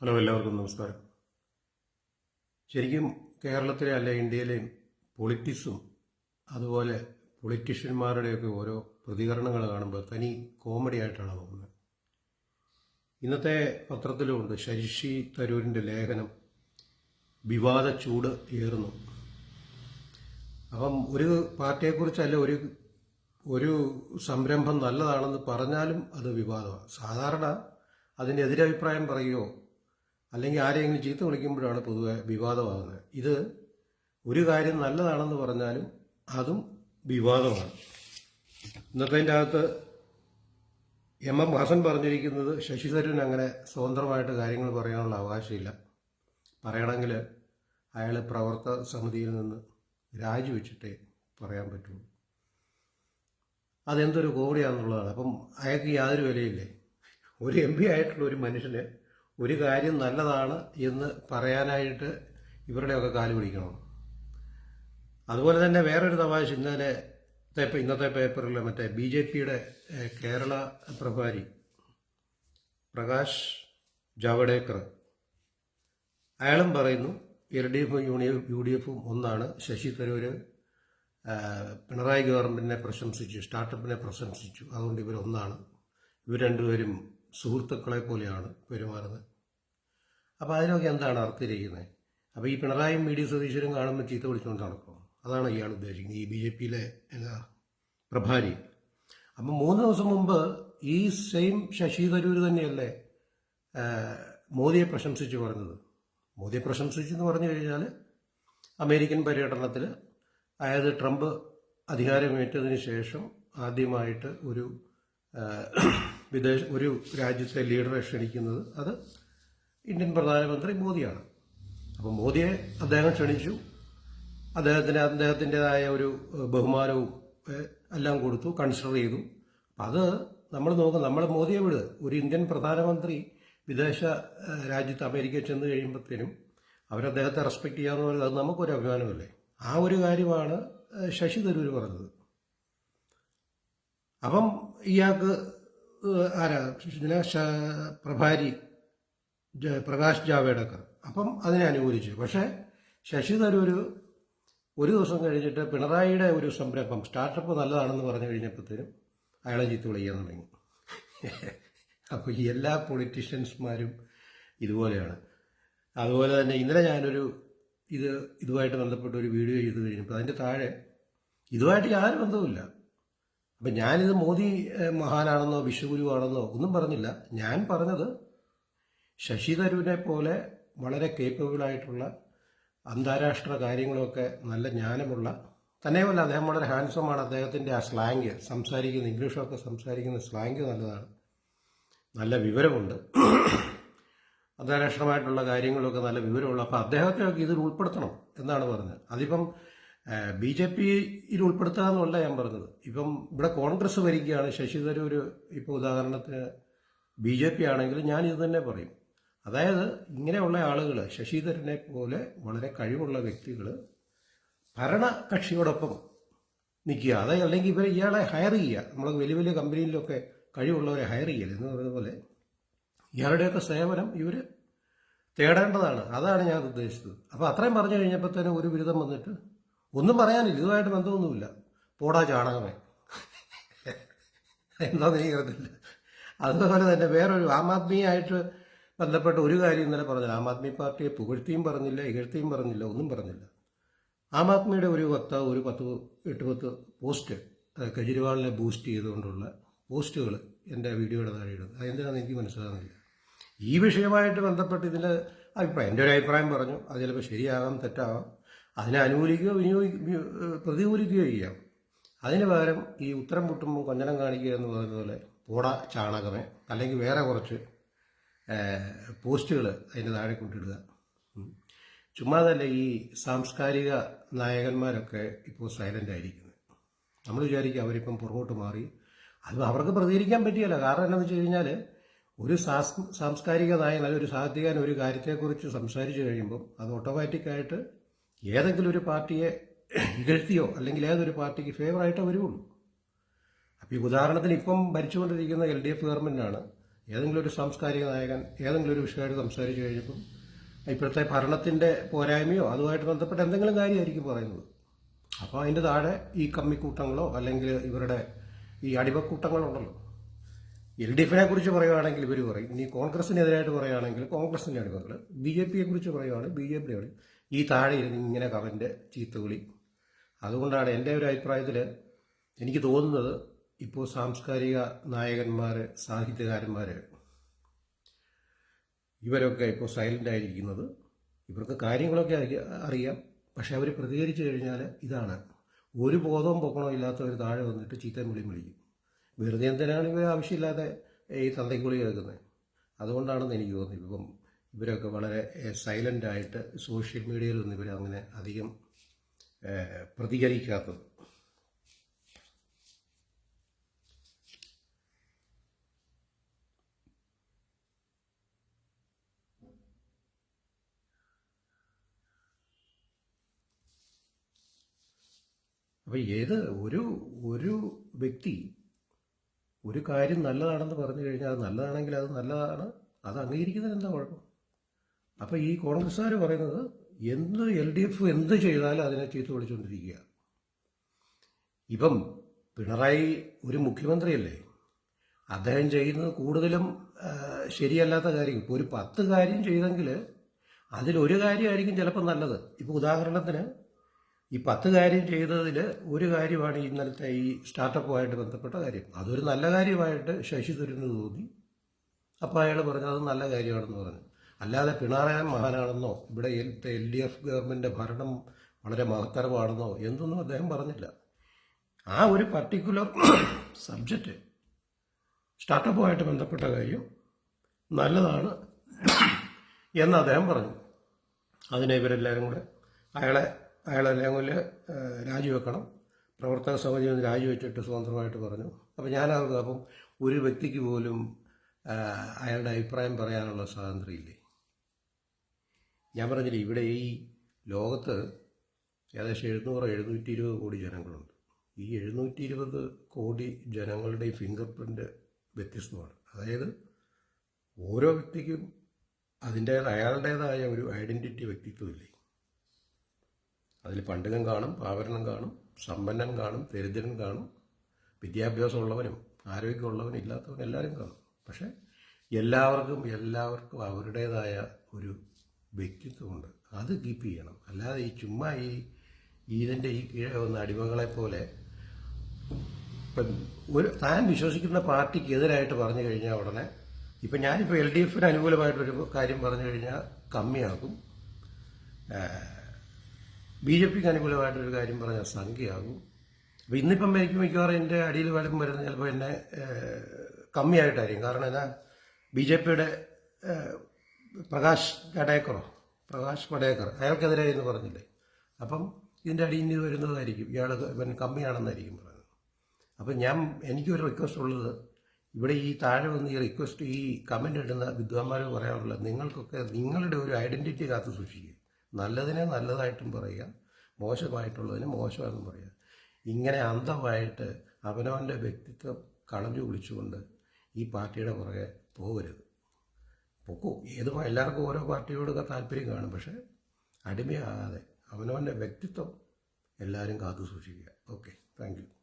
Hello എല്ലാവർക്കും നമസ്കാരം. ശരിക്കും കേരളത്തിലെ അല്ല ഇന്ത്യയിലെയും പൊളിറ്റിക്സും അതുപോലെ പൊളിറ്റീഷ്യന്മാരുടെയൊക്കെ ഓരോ പ്രതികരണങ്ങൾ കാണുമ്പോൾ തനി കോമഡി ആയിട്ടാണ് തോന്നുന്നത്. ഇന്നത്തെ പത്രത്തിലുമുണ്ട് ശശി തരൂരിന്റെ ലേഖനം വിവാദ ചൂട് ഏറുന്നു അപ്പം ഒരു പാർട്ടിയെക്കുറിച്ചല്ല ഒരു ഒരു സംരംഭം നല്ലതാണെന്ന് പറഞ്ഞാലും അത് വിവാദമാണ്. സാധാരണ അതിന്റെ എതിരഭിപ്രായം പറയുകയോ അല്ലെങ്കിൽ ആരെങ്കിലും ചീത്ത വിളിക്കുമ്പോഴാണ് പൊതുവെ വിവാദമാകുന്നത്. ഇത് ഒരു കാര്യം നല്ലതാണെന്ന് പറഞ്ഞാലും അതും വിവാദമാണ്. ഇന്നത്തെ അതിന്റെ അകത്ത് എം എം ഹസൻ പറഞ്ഞിരിക്കുന്നത് ശശി അങ്ങനെ സ്വതന്ത്രമായിട്ട് കാര്യങ്ങൾ പറയാനുള്ള അവകാശമില്ല. പറയണമെങ്കിൽ അയാൾ പ്രവർത്തക സമിതിയിൽ നിന്ന് രാജിവെച്ചിട്ടേ പറയാൻ പറ്റുള്ളൂ. അതെന്തൊരു കോടിയാണെന്നുള്ളതാണ് അപ്പം അയാൾക്ക് യാതൊരു വിലയില്ലേ? ഒരു എം പി ആയിട്ടുള്ള ഒരു മനുഷ്യന് ഒരു കാര്യം നല്ലതാണ് എന്ന് പറയാനായിട്ട് ഇവരുടെയൊക്കെ കാൽ പിടിക്കണം. അതുപോലെ തന്നെ വേറൊരു തമാശ ഇന്നലെ ഇന്നത്തെ പേപ്പറിൽ മറ്റേ ബി ജെ പിയുടെ കേരള പ്രഭാരി പ്രകാശ് ജാവഡേക്കർ അയാളും പറയുന്നു എൽ ഡി എഫും യൂണിയ യു ഡി എഫും ഒന്നാണ്. ശശി തരൂര് പിണറായി ഗവൺമെന്റിനെ പ്രശംസിച്ചു സ്റ്റാർട്ടപ്പിനെ പ്രശംസിച്ചു. അതുകൊണ്ട് ഇവരൊന്നാണ്. ഇവർ രണ്ടുപേരും സുഹൃത്തുക്കളെ പോലെയാണ് പെരുമാറുന്നത്. അപ്പോൾ അതിനൊക്കെ എന്താണ് അർത്ഥിരിക്കുന്നത് അപ്പോൾ ഈ പിണറായും വി ഡി സതീശ്വരും കാണുമ്പോൾ ചീത്ത വിളിച്ചുകൊണ്ട് നടക്കും അതാണ് ഇയാൾ ഉദ്ദേശിക്കുന്നത്. ഈ ബി ജെ പിയിലെ എന്താ പ്രഭാരി. അപ്പം മൂന്ന് ദിവസം മുമ്പ് ഈ സെയിം ശശി തരൂർ തന്നെയല്ലേ മോദിയെ പ്രശംസിച്ച് പറഞ്ഞത്. മോദിയെ പ്രശംസിച്ചെന്ന് പറഞ്ഞു കഴിഞ്ഞാൽ അമേരിക്കൻ പര്യടനത്തിൽ അതായത് ട്രംപ് അധികാരമേറ്റതിന് ശേഷം ആദ്യമായിട്ട് ഒരു വിദേശ ഒരു രാജ്യത്തെ ലീഡറെ ക്ഷണിക്കുന്നത് അത് ഇന്ത്യൻ പ്രധാനമന്ത്രി മോദിയാണ്. അപ്പോൾ മോദിയെ അദ്ദേഹം ക്ഷണിച്ചു. അദ്ദേഹത്തിന് അദ്ദേഹത്തിന്റെതായ ഒരു ബഹുമാനവും എല്ലാം കൊടുത്തു കൺസിഡർ ചെയ്തു. അത് നമ്മൾ നോക്കും. നമ്മൾ മോദിയെ വിടുക ഒരു ഇന്ത്യൻ പ്രധാനമന്ത്രി വിദേശ രാജ്യത്ത് അമേരിക്കയിൽ ചെന്ന് കഴിയുമ്പോഴത്തേനും അവരദ്ദേഹത്തെ റെസ്പെക്ട് ചെയ്യാന്ന് പറയുന്നത് അത് നമുക്കൊരു അഭിമാനമല്ലേ? ആ ഒരു കാര്യമാണ് ശശി തരൂർ പറഞ്ഞത്. അപ്പം ഇയാൾക്ക് ആരാ? ഇതിനെ പ്രഭാരി പ്രകാശ് ജാവേഡക്കർ. അപ്പം അതിനെ അനുകൂലിച്ചു. പക്ഷേ ശശി തരൂർ ഒരു ദിവസം കഴിഞ്ഞിട്ട് പിണറായിയുടെ ഒരു സംരംഭം സ്റ്റാർട്ടപ്പ് നല്ലതാണെന്ന് പറഞ്ഞു കഴിഞ്ഞപ്പോഴത്തേനും അയാളെ ചീത്ത വിളിക്കാൻ തുടങ്ങി. അപ്പോൾ എല്ലാ പൊളിറ്റീഷ്യൻസ്മാരും ഇതുപോലെയാണ്. അതുപോലെ തന്നെ ഇന്നലെ ഞാനൊരു ഇത് ഇതുമായിട്ട് ബന്ധപ്പെട്ട ഒരു വീഡിയോ ചെയ്ത് കഴിഞ്ഞപ്പോൾ അതിന്റെ താഴെ ഇതുമായിട്ട് യാതൊരു ബന്ധവുമില്ല. അപ്പം ഞാനിത് മോദി മഹാനാണെന്നോ വിശ്വഗുരുവാണെന്നോ ഒന്നും പറഞ്ഞില്ല. ഞാൻ പറഞ്ഞത് ശശി തരൂരിനെ പോലെ വളരെ കേപ്പബിൾ ആയിട്ടുള്ള അന്താരാഷ്ട്ര കാര്യങ്ങളൊക്കെ നല്ല ജ്ഞാനമുള്ള തന്നെയുമല്ല അദ്ദേഹം വളരെ ഹാൻസമാണ് അദ്ദേഹത്തിന്റെ ആ സ്ലാങ് സംസാരിക്കുന്ന ഇംഗ്ലീഷൊക്കെ സംസാരിക്കുന്ന സ്ലാങ് നല്ലതാണ്. നല്ല വിവരമുണ്ട്. അന്താരാഷ്ട്രമായിട്ടുള്ള കാര്യങ്ങളൊക്കെ നല്ല വിവരമുള്ള അപ്പോൾ അദ്ദേഹത്തെയൊക്കെ ഇതിൽ ഉൾപ്പെടുത്തണം എന്നാണ് പറഞ്ഞത്. അതിപ്പം ബി ജെ പിയിൽ ഉൾപ്പെടുത്തുക എന്നല്ല ഞാൻ പറഞ്ഞത്. ഇപ്പം ഇവിടെ കോൺഗ്രസ് ഭരിക്കുകയാണ്. ശശി തരൂർ ഇപ്പോൾ ഉദാഹരണത്തിന് ബി ജെ പി ആണെങ്കിൽ ഞാൻ ഇത് തന്നെ പറയും. അതായത് ഇങ്ങനെയുള്ള ആളുകൾ ശശിധരനെ പോലെ വളരെ കഴിവുള്ള വ്യക്തികൾ ഭരണകക്ഷിയോടൊപ്പം നിൽക്കുക. അതായത് അല്ലെങ്കിൽ ഇവർ ഇയാളെ ഹയർ ചെയ്യുക. നമ്മൾ വലിയ വലിയ കമ്പനിയിലൊക്കെ കഴിവുള്ളവരെ ഹയർ ചെയ്യൽ എന്ന് പറയുന്ന പോലെ ഇയാളുടെയൊക്കെ സേവനം ഇവർ തേടേണ്ടതാണ്. അതാണ് ഞാൻ ഉദ്ദേശിച്ചത്. അപ്പോൾ അത്രയും പറഞ്ഞു കഴിഞ്ഞപ്പോൾ തന്നെ ഒരു ബിരുദം വന്നിട്ട് ഒന്നും പറയാനില്ല. ഇതുമായിട്ട് ബന്ധമൊന്നുമില്ല. പോടാ ചാണകമേ. എന്താണെന്ന് എനിക്കറിയത്തില്ല അതുപോലെ തന്നെ വേറൊരു ആം ആദ്മിയായിട്ട് ബന്ധപ്പെട്ട ഒരു കാര്യം ഇന്നലെ പറഞ്ഞില്ല. ആം ആദ്മി പാർട്ടിയെ പുകഴ്ത്തിയും പറഞ്ഞില്ല ഇകഴ്ത്തിയും പറഞ്ഞില്ല ഒന്നും പറഞ്ഞില്ല. ആം ആദ്മിയുടെ ഒരു വക്താവ് ഒരു പത്ത് എട്ട് പത്ത് പോസ്റ്റ് കെജ്രിവാളിനെ ബൂസ്റ്റ് ചെയ്തുകൊണ്ടുള്ള പോസ്റ്റുകൾ എന്റെ വീഡിയോയുടെ താഴെ ഇടും. അതെന്തിനാണെന്ന് എനിക്ക് മനസ്സിലാകുന്നില്ല ഈ വിഷയമായിട്ട് ബന്ധപ്പെട്ട് ഇതിന്റെ അഭിപ്രായം എന്റെ ഒരു അഭിപ്രായം പറഞ്ഞു. അത് ചിലപ്പോൾ ശരിയാകാം തെറ്റാവാം അതിനെ അനുകൂലിക്കുകയോ വിനിയോഗിക്കുകയോ പ്രതികൂലിക്കുകയോ ചെയ്യാം. അതിന് പകരം ഈ ഉത്തരം മുട്ടുമ്പോൾ കൊഞ്ഞനം കാണിക്കുക എന്ന് പറയുന്ന പോലെ പോട ചാണകമേ അല്ലെങ്കിൽ വേറെ കുറച്ച് പോസ്റ്റുകൾ അതിന്റെ താഴെ കൊണ്ടിടുക. ചുമ്മാതല്ല ഈ സാംസ്കാരിക നായകന്മാരൊക്കെ ഇപ്പോൾ സൈലന്റ് ആയിരിക്കുന്നത്. നമ്മൾ വിചാരിക്കും അവരിപ്പം പുറകോട്ട് മാറി. അത് അവർക്ക് പ്രതികരിക്കാൻ പറ്റിയല്ല. കാരണം എന്താണെന്ന് വെച്ച് കഴിഞ്ഞാൽ ഒരു സാസ് സാംസ്കാരിക നായകൻ അല്ലെങ്കിൽ ഒരു സാഹിത്യകാരൻ ഒരു കാര്യത്തെക്കുറിച്ച് സംസാരിച്ചു കഴിയുമ്പം അത് ഓട്ടോമാറ്റിക്കായിട്ട് ഏതെങ്കിലും ഒരു പാർട്ടിയെ ഇകഴ്ത്തിയോ അല്ലെങ്കിൽ ഏതൊരു പാർട്ടിക്ക് ഫേവറായിട്ടോ വരുള്ളൂ അപ്പോൾ ഈ ഉദാഹരണത്തിന് ഇപ്പം ഭരിച്ചുകൊണ്ടിരിക്കുന്ന എൽ ഡി എഫ് ഗവൺമെന്റാണ് ഏതെങ്കിലും ഒരു സാംസ്കാരിക നായകൻ ഏതെങ്കിലും ഒരു വിഷയമായിട്ട് സംസാരിച്ചു കഴിഞ്ഞപ്പം ഇപ്പോഴത്തെ ഭരണത്തിന്റെ പോരായ്മയോ അതുമായിട്ട് ബന്ധപ്പെട്ട എന്തെങ്കിലും കാര്യമായിരിക്കും പറയുന്നത്. അപ്പോൾ അതിന്റെ താഴെ ഈ കമ്മിക്കൂട്ടങ്ങളോ അല്ലെങ്കിൽ ഇവരുടെ ഈ അടിമക്കൂട്ടങ്ങളുണ്ടല്ലോ എൽ ഡി എഫിനെ കുറിച്ച് പറയുകയാണെങ്കിൽ ഇവർ പറയും. ഇനി കോൺഗ്രസിനെതിരായിട്ട് പറയുകയാണെങ്കിൽ കോൺഗ്രസിന്റെ അടിമകൾ ബി ജെ പിയെ കുറിച്ച് പറയുകയാണെങ്കിൽ ബി ജെ പിയുടെ ഈ താഴെ ഇരുന്ന് ഇങ്ങനെ കവന്റെ ചീത്തവിളി അതുകൊണ്ടാണ് എന്റെ ഒരു അഭിപ്രായത്തിൽ എനിക്ക് തോന്നുന്നത് ഇപ്പോൾ സാംസ്കാരിക നായകന്മാർ സാഹിത്യകാരന്മാർ ഇവരൊക്കെ ഇപ്പോൾ സൈലന്റ് ആയിരിക്കുന്നത്. ഇവർക്ക് കാര്യങ്ങളൊക്കെ അറിയാം. പക്ഷെ അവർ പ്രതികരിച്ചു കഴിഞ്ഞാൽ ഇതാണ്. ഒരു ബോധവും പൊക്കണോ ഇല്ലാത്തവർ താഴെ വന്നിട്ട് ചീത്തയും വിളി വിളിക്കും. വെറുതെ എന്തിനാണ് ഇവർ ആവശ്യമില്ലാതെ ഈ തന്തയ്ക്കുളി കേൾക്കുന്നത് അതുകൊണ്ടാണെന്ന് എനിക്ക് തോന്നുന്നത്. ഇപ്പം ഇവരൊക്കെ വളരെ സൈലന്റ് ആയിട്ട് സോഷ്യൽ മീഡിയയിലൊന്നും ഇവർ അങ്ങനെ അധികം പ്രതികരിക്കാത്തത്. അപ്പോൾ ഏത് ഒരു ഒരു വ്യക്തി ഒരു കാര്യം നല്ലതാണെന്ന് പറഞ്ഞു കഴിഞ്ഞാൽ അത് നല്ലതാണെങ്കിൽ അത് നല്ലതാണ് അത് അംഗീകരിക്കുന്നതിന് എന്താ കുഴപ്പം? അപ്പോൾ ഈ കോൺഗ്രസ്സുകാർ പറയുന്നത് എന്ത് എൽ ഡി എഫ് എന്ത് ചെയ്താലും അതിനെ ചീത്ത വിളിച്ചുകൊണ്ടിരിക്കുക ഇപ്പം പിണറായി ഒരു മുഖ്യമന്ത്രിയല്ലേ അദ്ദേഹം ചെയ്യുന്നത് കൂടുതലും ശരിയല്ലാത്ത കാര്യം. ഇപ്പോൾ ഒരു പത്ത് കാര്യം ചെയ്തെങ്കിൽ അതിലൊരു കാര്യമായിരിക്കും ചിലപ്പോൾ നല്ലത്. ഇപ്പോൾ ഉദാഹരണത്തിന് ഈ പത്ത് കാര്യം ചെയ്തതിൽ ഒരു കാര്യമാണ് ഇന്നലത്തെ ഈ സ്റ്റാർട്ടപ്പുമായിട്ട് ബന്ധപ്പെട്ട കാര്യം. അതൊരു നല്ല കാര്യമായിട്ട് ശശി തരൂരിന് തോന്നി. അപ്പോൾ അയാൾ പറഞ്ഞു അത് നല്ല കാര്യമാണെന്ന് പറഞ്ഞു. അല്ലാതെ പിണറായി മഹാനാണെന്നോ ഇവിടെ എൽ ഡി എഫ് ഗവൺമെന്റ് ഭരണം വളരെ മഹത്തരമാണെന്നോ എന്തൊന്നും അദ്ദേഹം പറഞ്ഞില്ല. ആ ഒരു പർട്ടിക്കുലർ സബ്ജക്റ്റ് സ്റ്റാർട്ടപ്പുമായിട്ട് ബന്ധപ്പെട്ട കാര്യം നല്ലതാണ് എന്ന് അദ്ദേഹം പറഞ്ഞു. അതിനെ ഇവരെല്ലാവരും കൂടെ അയാളെ അയാളെല്ലാം ഏഹ്, രാജിവെക്കണം. പ്രവർത്തക സമിതി ഒന്ന് രാജിവെച്ചിട്ട് സ്വതന്ത്രമായിട്ട് പറഞ്ഞു. അപ്പോൾ ഞാനത് അപ്പം ഒരു വ്യക്തിക്ക് പോലും അയാളുടെ അഭിപ്രായം പറയാനുള്ള സ്വാതന്ത്ര്യമില്ലേ? ഞാൻ പറഞ്ഞില്ലേ ഇവിടെ ഈ ലോകത്ത് ഏകദേശം എഴുന്നൂറ് എഴുന്നൂറ്റി ഇരുപത് കോടി ജനങ്ങളുണ്ട്. ഈ എഴുന്നൂറ്റി ഇരുപത് കോടി ജനങ്ങളുടെ ഫിംഗർ പ്രിന്റ് വ്യത്യസ്തമാണ്. അതായത് ഓരോ വ്യക്തിക്കും അതിന്റെ അയാളുടേതായ ഒരു ഐഡന്റിറ്റി വ്യക്തിത്വമില്ലേ. അതിൽ പണ്ഡിതൻ കാണും പാവരണം കാണും സമ്പന്നൻ കാണും ദരിദ്രൻ കാണും വിദ്യാഭ്യാസമുള്ളവനും ആരോഗ്യമുള്ളവനും ഇല്ലാത്തവനും എല്ലാവരും കാണും. പക്ഷേ എല്ലാവർക്കും എല്ലാവർക്കും അവരുടേതായ ഒരു വ്യക്തിത്വമുണ്ട്. അത് കീപ്പ് ചെയ്യണം. അല്ലാതെ ഈ ചുമ്മാ ഈ ഇതിന്റെ ഈ കീഴെ വന്ന അടിമകളെ പോലെ ഇപ്പം ഒരു താൻ വിശ്വസിക്കുന്ന പാർട്ടിക്ക് എതിരായിട്ട് പറഞ്ഞു കഴിഞ്ഞാൽ ഉടനെ ഇപ്പം ഞാനിപ്പോൾ എൽ ഡി എഫിന് അനുകൂലമായിട്ടൊരു കാര്യം പറഞ്ഞു കഴിഞ്ഞാൽ കമ്മിയാകും. ബി ജെ പിക്ക് അനുകൂലമായിട്ടൊരു കാര്യം പറഞ്ഞാൽ സംഖ്യയാകും. അപ്പം ഇന്നിപ്പം എനിക്ക് മിക്കവാറും എന്റെ അടിയിൽ വരും വരുന്നത് ചിലപ്പോൾ എന്നെ കമ്മിയായിട്ടായിരിക്കും. കാരണം എന്നാ ബി ജെ പിയുടെ പ്രകാശ് ജഡേക്കറോ? പ്രകാശ് പടേക്കർ അയാൾക്കെതിരെ എന്ന് പറഞ്ഞില്ലേ? അപ്പം ഇതിന്റെ അടിയിൽ നിന്ന് വരുന്നതായിരിക്കും. ഇയാൾ ഇവൻ കമ്മിയാണെന്നായിരിക്കും പറയുന്നത് അപ്പം ഞാൻ എനിക്കൊരു റിക്വസ്റ്റ് ഉള്ളത് ഇവിടെ ഈ താഴെ വന്ന് ഈ റിക്വസ്റ്റ് ഈ കമന്റ് ഇടുന്ന വിദ്വാന്മാർ പറയാനുള്ളത് നിങ്ങൾക്കൊക്കെ നിങ്ങളുടെ ഒരു ഐഡന്റിറ്റി കാത്തു സൂക്ഷിക്കുക. നല്ലതിനെ നല്ലതായിട്ടും പറയുക മോശമായിട്ടുള്ളതിന് മോശമാണെന്നും പറയുക. ഇങ്ങനെ അന്ധമായിട്ട് അവനവന്റെ വ്യക്തിത്വം കളഞ്ഞു കുളിച്ചുകൊണ്ട് ഈ പാർട്ടിയുടെ പുറകെ പോകരുത്. പൊക്കൂ. ഏത് എല്ലാവർക്കും ഓരോ പാർട്ടിയോടൊക്കെ താല്പര്യം കാണും. പക്ഷേ അടിമയാകാതെ അവനവന്റെ വ്യക്തിത്വം എല്ലാവരും കാത്തു സൂക്ഷിക്കുക. ഓക്കെ. Thank you.